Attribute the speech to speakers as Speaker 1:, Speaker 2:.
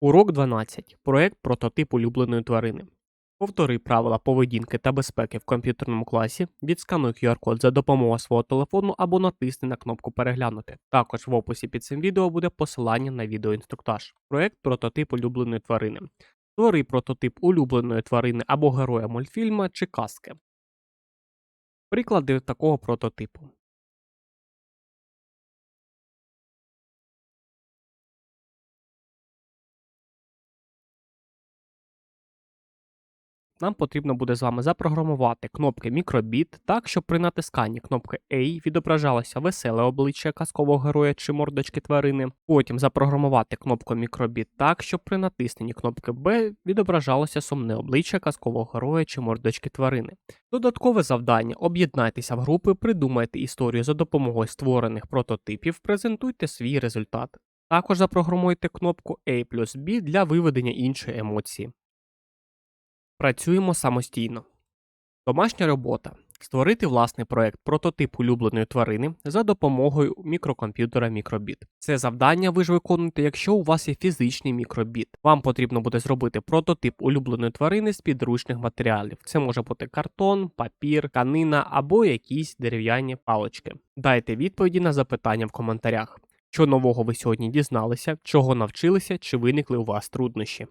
Speaker 1: Урок 12. Проект прототип улюбленої тварини. Повтори правила поведінки та безпеки в комп'ютерному класі, відскануй QR-код за допомогою свого телефону або натисни на кнопку Переглянути. Також в описі під цим відео буде посилання на відеоінструктаж. Проект прототип улюбленої тварини. Створи прототип улюбленої тварини або героя мультфільма чи казки. Приклади такого прототипу. Нам потрібно буде з вами запрограмувати кнопки мікробіт так, щоб при натисканні кнопки A відображалося веселе обличчя казкового героя чи мордочки тварини. Потім запрограмувати кнопку мікробіт так, щоб при натисненні кнопки B відображалося сумне обличчя казкового героя чи мордочки тварини. Додаткове завдання: об'єднайтеся в групи, придумайте історію за допомогою створених прототипів, презентуйте свій результат. Також запрограмуйте кнопку A плюс B для виведення іншої емоції. Працюємо самостійно. Домашня робота. Створити власний проект прототип улюбленої тварини за допомогою мікрокомп'ютера мікробіт. Це завдання ви ж виконуєте, якщо у вас є фізичний мікробіт. Вам потрібно буде зробити прототип улюбленої тварини з підручних матеріалів. Це може бути картон, папір, тканина або якісь дерев'яні палички. Дайте відповіді на запитання в коментарях. Що нового ви сьогодні дізналися, чого навчилися, чи виникли у вас труднощі.